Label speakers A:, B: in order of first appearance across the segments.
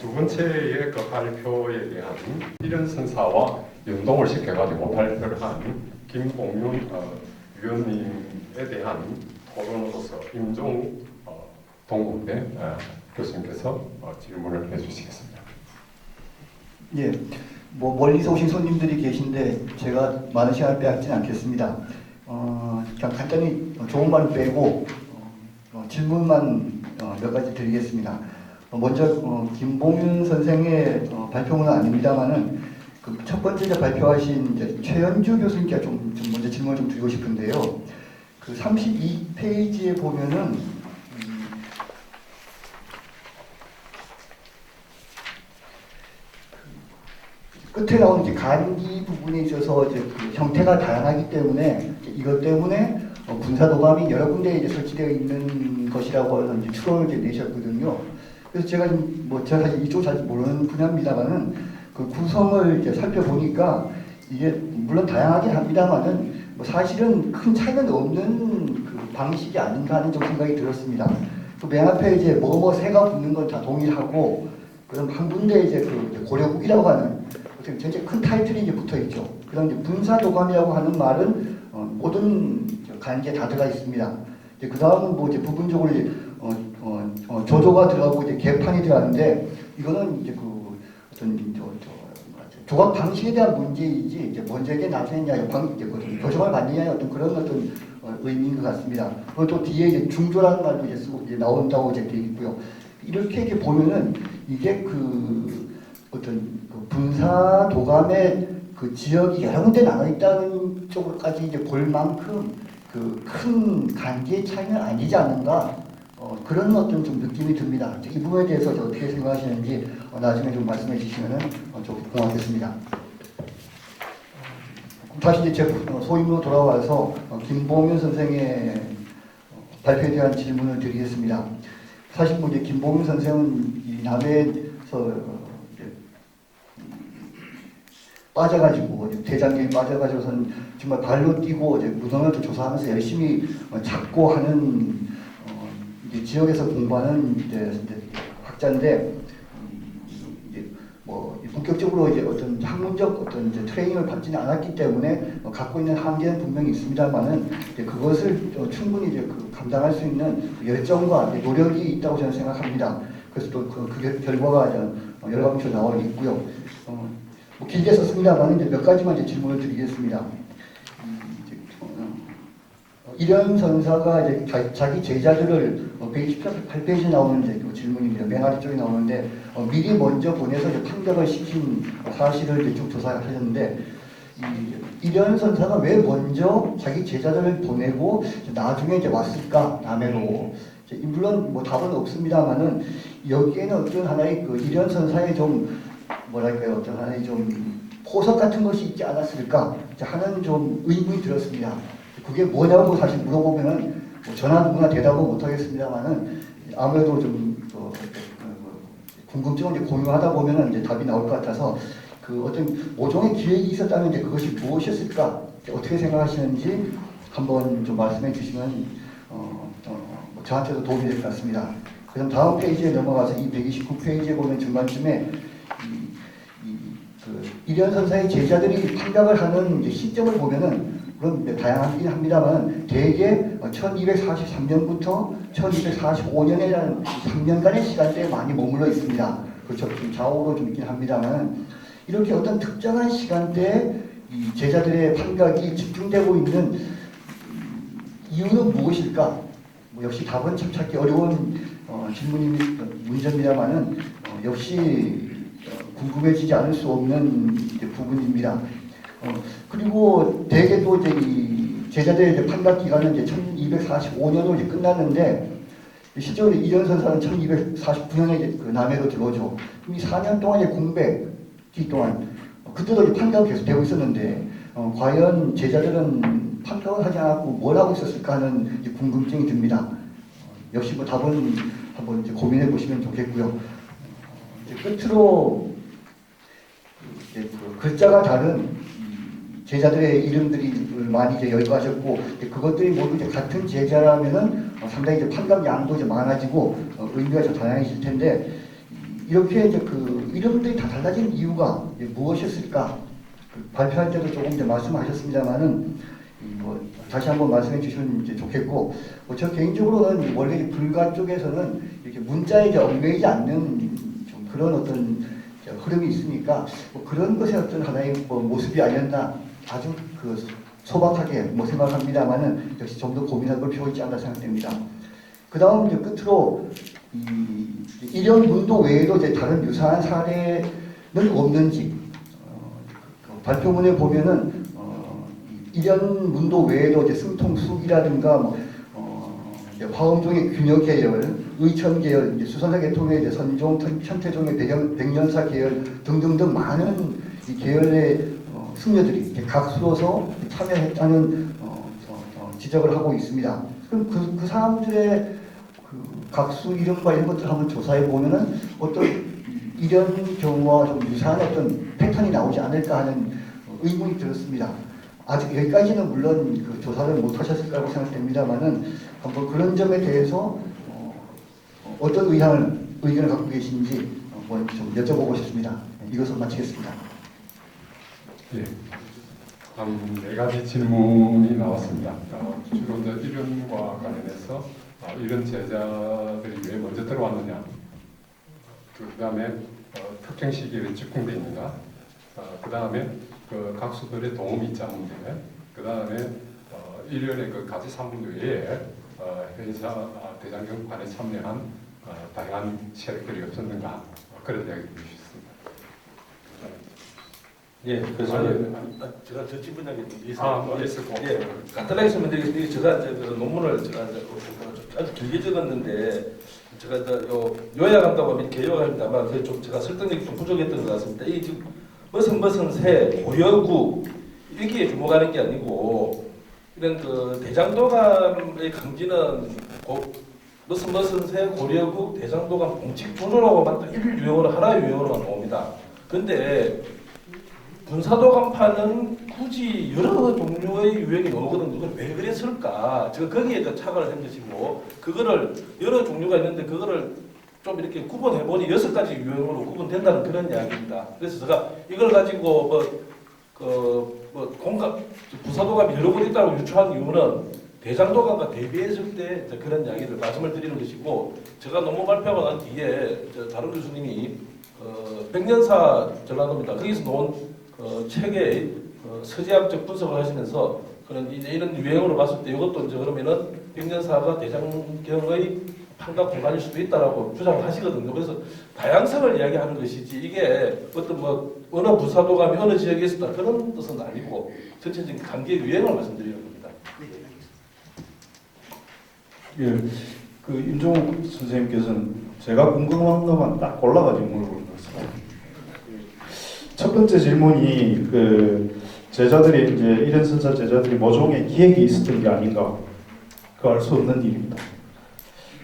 A: 두 번째의 그 발표에 대한 이런 선사와 연동을 시켜가지고 발표를 한 김봉윤 어, 위원님에 대한 토론으로서 임종욱 어, 동국대 어, 교수님께서 어, 질문을 해주시겠습니다.
B: 예, 뭐 멀리서 오신 손님들이 계신데 제가 많은 시간을 빼앗지는 않겠습니다. 어, 그냥 간단히 좋은 말은 빼고 어, 어, 질문만 어, 몇 가지 드리겠습니다. 어, 먼저 어, 김봉윤 선생의 어, 발표는 아닙니다만은 그 첫 번째 발표하신 이제 최연주 교수님께 좀, 좀 먼저 질문을 좀 드리고 싶은데요. 그 32페이지에 보면은 음, 끝에 나오는 이제 간기 부분에 있어서 이제 그 형태가 다양하기 때문에 이것 때문에 어, 군사도감이 여러 군데에 이제 설치되어 있는 것이라고 해서 이제 추론을 이제 내셨거든요. 그래서 제가 이- 뭐 제가 이쪽 잘 모르는 분야입니다만은 그 구성을 이제 살펴보니까 이게 물론 다양하긴 합니다만은 뭐 사실은 큰 차이는 없는 그 방식이 아닌가 하는 좀 생각이 들었습니다. 그맨 앞에 이제 뭐뭐 새가 붙는 건 다 동일하고 그럼 한 군데 이제 그 고려국이라고 하는 어떻게 전체 큰 타이틀이 이제 붙어 있죠. 그다음 이제 분사도감이라고 하는 말은 어, 모든 간기에 다 들어가 있습니다. 이제 그 다음은 뭐 이제 부분적으로 이제 어, 어, 어, 조조가 들어가고 이제 개판이 들어가는데 이거는 이제 그 어떤 저, 저 조각 방식에 대한 문제이지 이제 먼저게 나중에냐 방 이제 그 교정을 받느냐 어떤 그런 어떤 어, 의미인 것 같습니다. 그리고 또 뒤에 이제 중조라는 말도 이제 쓰고 이제 나온다고 이제 되어 있고요. 이렇게 이렇게 보면은 이게 그 어떤 그 분사 도감의 그 지역이 여러 군데 나눠 있다는 쪽으로까지 이제 볼 만큼 그큰 관계의 차이는 아니지 않는가 어, 그런 어떤 좀 느낌이 듭니다. 이 부분에 대해서 저 어떻게 생각하시는지 어, 나중에 좀 말씀해 주시면은 어, 좀 고맙겠습니다. 다시 이제 제 어, 소임으로 돌아와서 어, 김봉윤 선생의 어, 발표에 대한 질문을 드리겠습니다. 사실 뭐 이제 김봉윤 선생은 이 남해에서 빠져가지고 대장경에 빠져가지고선 정말 발로 뛰고 이제 무덤을 조사하면서 열심히 어, 찾고 하는 어, 지역에서 공부하는 이제, 학자인데 음, 이제 뭐 본격적으로 이제 어떤 학문적 어떤 이제 트레이닝을 받지는 않았기 때문에 어, 갖고 있는 한계는 분명히 있습니다만은 그것을 어, 충분히 이제 그 감당할 수 있는 열정과 노력이 있다고 저는 생각합니다. 그래서 또그 그 결과가 이제 어, 여러 방식으로 나와 있고요. 어, 뭐 길게 썼습니다만 이제 몇 가지만 이제 질문을 드리겠습니다. 어, 이런 선사가 이제 자, 자기 제자들을 어, 128페이지 나오는 이제 그 질문입니다. 맨 아래쪽에 나오는데 어, 미리 먼저 보내서 이제 판결을 시킨 사실을 이제 쭉 조사하셨는데 이, 이런 선사가 왜 먼저 자기 제자들을 보내고 나중에 이제 왔을까 남해로 물론 뭐 답은 없습니다만은 여기에는 어떤 하나의 그 이런 선사의 좀 뭐랄까요 어떤 하나의 좀 포석 같은 것이 있지 않았을까 하는 좀 의문이 들었습니다. 그게 뭐냐고 사실 물어보면은 뭐 저나 누구나 대답은 못하겠습니다만은 아무래도 좀 어, 어, 궁금증을 이제 공유하다 보면은 이제 답이 나올 것 같아서 그 어떤 모종의 기획이 있었다면 이제 그것이 무엇이었을까 어떻게 생각하시는지 한번 좀 말씀해 주시면 어, 어, 뭐 저한테도 도움이 될 것 같습니다. 그럼 다음 페이지에 넘어가서 이 129페이지에 보면 중간쯤에 그 이련 선사의 제자들이 판각을 하는 시점을 보면은 이제 다양하긴 합니다만 대개 1243년부터 1245년이라는 3년간의 시간대에 많이 머물러 있습니다. 그렇죠. 좀 좌우로 좀 있긴 합니다만 이렇게 어떤 특정한 시간대에 이 제자들의 판각이 집중되고 있는 이유는 무엇일까? 뭐 역시 답은 참 찾기 어려운 어, 질문이 문제입니다만은 어, 역시 어, 궁금해지지 않을 수 없는 부분입니다. 어, 그리고 대개 또 이제 이 제자들의 이제 판각 기간은 이제 1245년으로 이제 끝났는데 실제로 이전 선사는 1249년에 이제 그 남해로 들어오죠. 이 4년 동안의 공백기 동안 어, 그때도 이제 판각이 계속 되고 있었는데 어, 과연 제자들은 판각을 하지 않았고 뭘 하고 있었을까 하는 궁금증이 듭니다. 어, 역시 뭐 답은 한번 고민해 보시면 좋겠고요. 끝으로 글자가 다른 이 제자들의 이름들이 많이 이제 열거하셨고 그것들이 모두 이제 같은 제자라면은 어, 상당히 이제 판각 양도 이제 많아지고 어, 의미가 좀 다양해질 텐데 이- 이렇게 이제 그 이름들이 다 달라진 이유가 무엇이었을까? 그 발표할 때도 조금 이제 말씀하셨습니다만은 뭐 다시 한번 말씀해 주시면 이제 좋겠고 뭐저 개인적으로는 원래 이 불가 쪽에서는 이렇게 문자에 이제 얽매이지 않는 좀 그런 어떤 흐름이 있으니까 뭐 그런 것의 어떤 하나의 뭐 모습이 아니었나 아주 그 소박하게 뭐 생각합니다만은 역시 좀 더 고민할 걸 필요 있지 않나 생각됩니다. 그 다음 이제 끝으로 이 일련 문도 외에도 이제 다른 유사한 사례는 없는지 어, 그 발표문에 보면은 어, 이 일련 문도 외에도 이제 승통숙이라든가 뭐, 어, 화엄종의 균여 계열, 의천 계열, 수선사 계통의 이제 선종, 천- 천태종의 백년사 계열 등등등 많은 이 계열의 어, 이렇게 각수로서 참여했다는 어, 어, 어, 지적을 하고 있습니다. 그럼 그, 그 사람들의 그 각수 이름과 이런 것들 한번 조사해 보면은 어떤 이런 경우와 좀 유사한 어떤 패턴이 나오지 않을까 하는 어, 의문이 들었습니다. 아직 여기까지는 물론 그 조사를 못 하셨을 거라고 생각됩니다만은 한번 그런 점에 대해서 어, 어, 어떤 의향을 의견을 갖고 계신지 한번 좀 여쭤보고 싶습니다. 네, 이것을 마치겠습니다.
A: 예. 한네 가지 질문이 나왔습니다. 어, 주로 이제 이론과 관련해서 어, 이런 제자들이 왜 먼저 들어왔느냐, 그 다음에 어, 특정 시기에 왜 집중돼 있는가, 그 다음에 그 각수들의 도움이 있자 문제, 그 다음에 어, 일련의 그 가지 산문 외에 어, 회사 아, 대장경판에 참여한 어, 다양한 세력들이 없었는가, 어, 그런 이야기 주셨습니다.
C: 예, 그래서
A: 아, 예.
C: 아, 제가 저 질문하게
A: 아, 있을 거.
C: 예, 간단하게 설명드리겠습니다. 제가 이제 그 논문을 제가 이제 그 아주 길게 적었는데 제가 이제 요 요약한다고 하면 개요합니다만 그게 좀 제가 설득력이 좀 부족했던 것 같습니다. 이 지금 머선 머선 새 고려구 여기에 주목하는 게 아니고 이런 그 대장도감의 강진은 고, 머선 머선 새 고려구 대장도감 공직 조조라고만 딱일 유형으로 하나의 유형으로만 나옵니다. 근데 군사도 간판은 굳이 여러 종류의 유형이 나오거든요. 그걸 왜 그랬을까? 제가 거기에 더 착안을 한 것이고, 그거를 여러 종류가 있는데 그거를 좀 이렇게 구분해 보니 여섯 가지 유형으로 구분된다는 그런 이야기입니다. 그래서 제가 이걸 가지고 뭐, 그, 뭐 공감, 부사도감이 여러 군 있다고 유추한 이유는 대장도감과 대비했을 때 그런 이야기를 말씀을 드리는 것이고, 제가 논문 발표가 난 뒤에 저 다른 교수님이 어, 백년사 전라도입니다. 거기서 놓은 어, 책의 어, 서지학적 분석을 하시면서 그런 이제 이런 유행으로 봤을 때 이것도 이제 그러면은 백년사가 대장경의 판각 공간일 수도 있다라고 주장을 하시거든요. 그래서 다양성을 이야기하는 것이지 이게 어떤 뭐 어느 부사도감이 어느 지역에 있었다 그런 뜻은 아니고 전체적인 관계 유행을 말씀드리는 겁니다.
D: 예, 그 임종욱 선생님께서는 제가 궁금한 것만 딱 골라가지고 물어보는 것같습니다 첫 번째 질문이 그 제자들이 이제 이런 선사 제자들이 모종의 기획이 있었던 게 아닌가 그 알 수 없는 일입니다.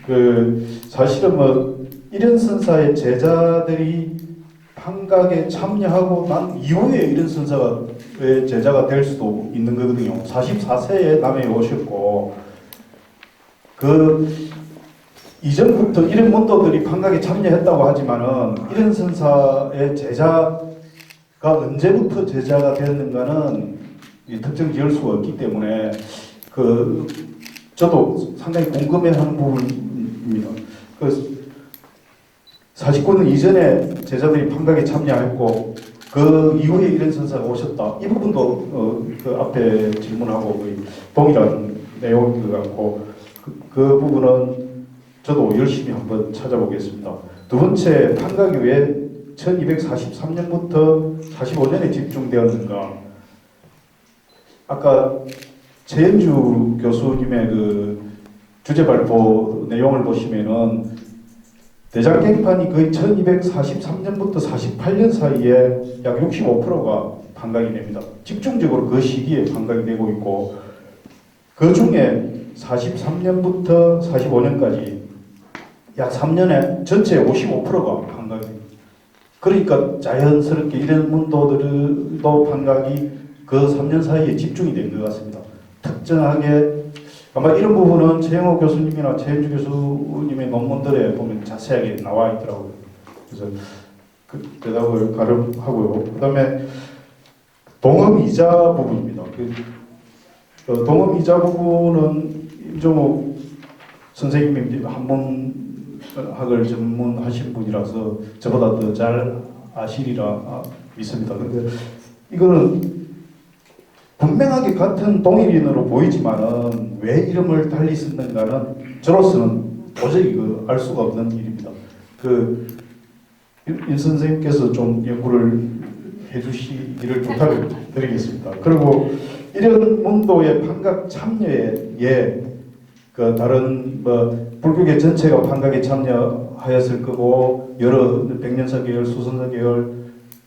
D: 그 사실은 뭐 이런 선사의 제자들이 판각에 참여하고 난 이후에 이런 선사가 왜 제자가 될 수도 있는 거거든요. 44세에 남해 오셨고 그 이전부터 이런 문도들이 판각에 참여했다고 하지만은 이런 선사의 제자가 언제부터 제자가 되었는가는 이 특정 지을 수가 없기 때문에 그 저도 상당히 궁금해하는 부분 입니다. 그 49년 이전에 제자들이 판각에 참여했고 그 이후에 이런 선사가 오셨다. 이 부분도 어, 그 앞에 질문하고 동일한 내용인 것 같고 그, 그 부분은 저도 열심히 한번 찾아보겠습니다. 두 번째 판각이 왜 1243년부터 45년에 집중되었는가? 아까 최현주 교수님의 그 주제 발표 내용을 보시면은 대장갱판이 거의 1243년부터 48년 사이에 약 65%가 판각이 됩니다. 집중적으로 그 시기에 판각이 되고 있고 그 중에 43년부터 45년까지 약 3년에 전체 55%가 판각이 됩니다. 그러니까 자연스럽게 이런 문도들도 판각이 그 3년 사이에 집중이 된 것 같습니다. 특정하게 아마 이런 부분은 최영호 교수님이나 최현주 교수님의 논문들에 보면 자세하게 나와 있더라고요. 그래서 그 대답을 가름하고요. 그 다음에 동음 이자 부분입니다. 그 어, 동음 이자 부분은 임종욱 선생님이 한문학을 전문하신 분이라서 저보다 더 잘 아시리라 믿습니다. 근데 이거는 분명하게 같은 동일인으로 보이지만은 왜 이름을 달리 썼는가는 저로서는 도저히 그알 수가 없는 일입니다. 그 임- 임 선생님께서 좀 연구를 해주시기를 부탁을 드리겠습니다. 그리고 이런 문도의 판각 참여에 예, 그 다른 뭐 불교계 전체가 판각에 참여하였을 거고 여러 백년사 계열, 수선사 계열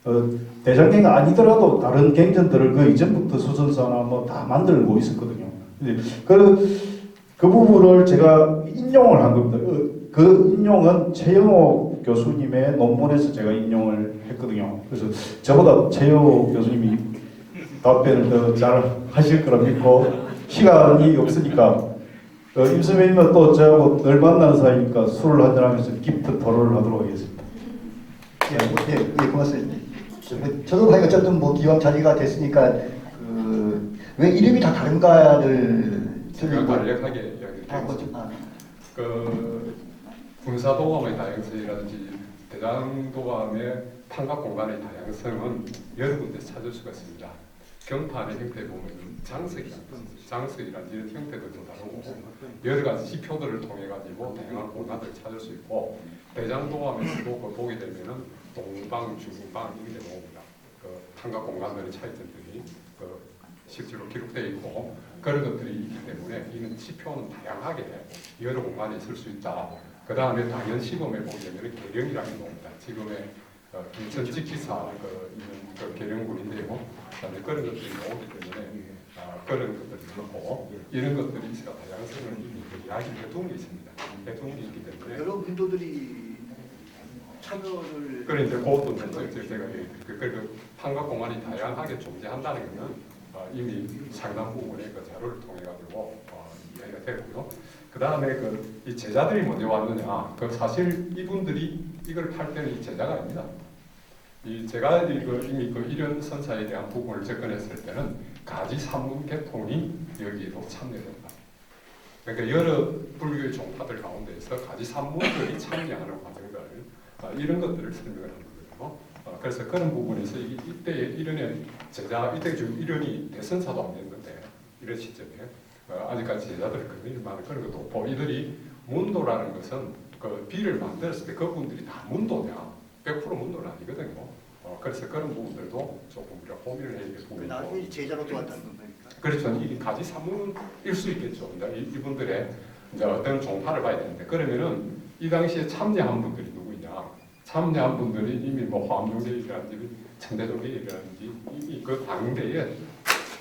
D: 어, 대장경가 아니더라도 다른 갱전들을 그 이전부터 수선사나 뭐 다 만들고 있었거든요. 근데 그, 그 부분을 제가 인용을 한 겁니다. 어, 그 인용은 최영호 교수님의 논문에서 제가 인용을 했거든요. 그래서 저보다 최영호 교수님이 답변을 더 잘 하실 거라 믿고 시간이 없으니까 어, 임 선배님은 또 저하고 늘 만나는 사이니까 술을 한잔하면서 깊은 토론을 하도록 하겠습니다.
B: 예, 예, 예, 고맙습니다. 저도 봐요. 어쨌든 뭐 기왕 자리가 됐으니까 그 왜 이름이 다 다른가를
A: 제가 간략하게
B: 아. 뭐 좀- 아,
A: 그 군사도감의 다양성이라든지 대장도감의 판각 공간의 다양성은 여러 군데 찾을 수가 있습니다. 경판의 형태 보면 있어요. 장석이라는 이런 형태들도 다르고 여러 가지 지표들을 통해 가지고 다양한 공간들을 찾을 수 있고 대장도감에서도 그 보게 되면은 동방, 중방 이렇게 나옵니다. 그 판각 공간들의 차이점들이 그 실제로 기록되어 있고 그런 것들이 있기 때문에 이는 지표는 다양하게 여러 공간에 있을 수 있다. 그 다음에 당연 시범에 보게 되면 계령이라는 게 나옵니다. 지금의 어, 김천 직지사 그, 이런 그 계령군인데요. 그다음에 그런 것들이 나오기 때문에 아, 그런 것들이 그렇고 이런 것들이 있어 다양성을 그 해두은 게 있습니다. 게 있기 때문에
B: 여러 분도들이 참여를
A: 그래 이제 그것도 이제 제- 제가 그, 그, 그 판각 공간이 다양하게 존재한다는 것은 어, 이미 상당 부분의 그 자료를 통해 가지고 어, 이해가 되고요. 그 다음에 그 이 제자들이 먼저 왔느냐? 그 사실 이분들이 이걸 팔 때는 이 제자가 아닙니다. 이 제가 이거 이미 그 일연 선사에 대한 부분을 접근했을 때는 가지 산문 계통이 여기에도 참여된다. 그러니까 여러 불교의 종파들 가운데에서 가지 산문들이 참여하는 과정들 아, 이런 것들을 설명을 하는 거예요. 어, 그래서 그런 부분에서 이, 이때 이런의 제자 이때 지금 이런이 대선사도 안 됐는데 이런 시점에 어, 아직까지 제자들이 그런 많은 그런 것도 없고 이들이 문도라는 것은 그 비를 만들었을 때 그분들이 다 문도냐 100% 문도는 아니거든요. 어, 그래서 그런 부분들도 조금 우리가 고민을 해야 될 부분이 있고
B: 나중에 제자로 도왔다는 겁니까?
A: 그렇죠. 이 가지 사문일 수 있겠죠. 이제 이- 이분들의 이제 어떤 종파를 봐야 되는데 그러면은 이 당시에 참여한 분들이 누구냐? 참여한 분들이 이미 뭐 화엄종계이라든지 천대종계이라든지 이미 그 당대에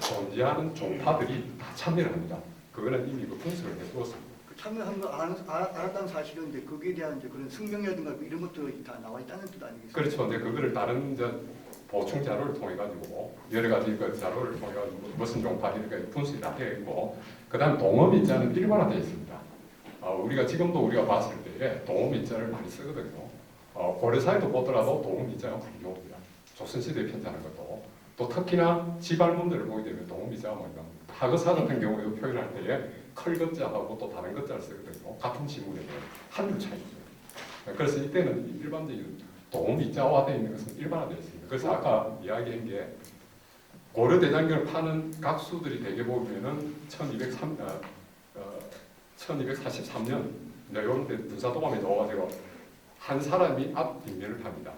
A: 존재하는 종파들이 다 참여를 합니다. 그거는 이미 그 분석을 해두었습니다.
B: 그 참여한 거 알, 알, 알았다는 사실인데 거기에 대한 이제 그런 승명이라든가 이런 것들이 다 나와 있다는 뜻 아니겠습니까?
A: 그렇죠. 이제 그거를 다른 이제 보충 자료를 통해 가지고 여러 가지 그 자료를 통해 가지고 무슨 종파 이렇게 분석이 다 되어 있고 그다음 동음 인자는 일반화되어 있습니다. 어, 우리가 지금도 우리가 봤을 때에 동음 인자를 많이 쓰거든요. 어, 고려사에도 보더라도 동음 인자가 많이 나옵니다. 조선시대에 편찬한 것도 또 특히나 지발문들을 보게 되면 동음 인자가 많이 나옵니다. 하거사 같은 경우에도 표현할 때에 클것자하고 또 다른 것자를 쓰거든요. 같은 지문에 한줄 차이죠. 그래서 이때는 일반적인 동음 이자화되어 있는 것은 일반화되어 있습니다. 그래서 아까 이야기한 게 고려 대장경을 파는 각수들이 대개 보면은 1203, 어, 어, 1243년 이런 데 군사도감에 넣어가지고 한 사람이 앞 뒷면을 팝니다.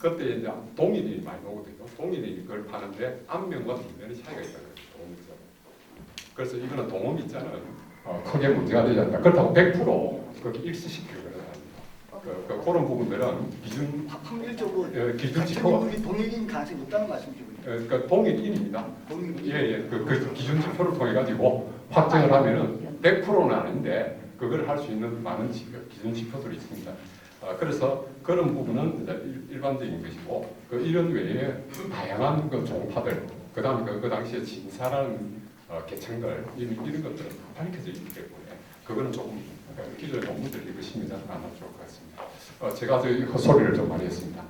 A: 그때 이제 동일이 많이 나오거든요. 동일이 그걸 파는데 앞면과 뒷면의 차이가 있다는 거죠. 동음이자. 그래서 이거는 동음이자는 어, 크게 문제가 되지 않다. 그렇다고 100% 그렇게 건 아닙니다. 그, 그, 그런 부분들은 기준
B: 화- 확률적으로
A: 예, 기준
B: 인물이 동일인 가능성이 없다는 말씀이죠.
A: 어, 그러니까 동일인입니다.
B: 동일
A: 예예 그, 그 기준 지표를 통해 가지고 확정을 하면은 100%는 아닌데 그걸 할 수 있는 많은 지표, 기준 지표들이 있습니다. 아, 그래서 그런 부분은 일반적인 것이고 그 이런 외에 다양한 그 종파들 그 다음에 그, 그 당시에 진사라는 어, 계층들 이런, 이런 것들은 다 밝혀져 있기 때문에 그거는 조금 어, 기존의 논문들 읽으시면 아마 좋을 것 같습니다. 어, 제가 그 헛소리를 좀 많이 했습니다.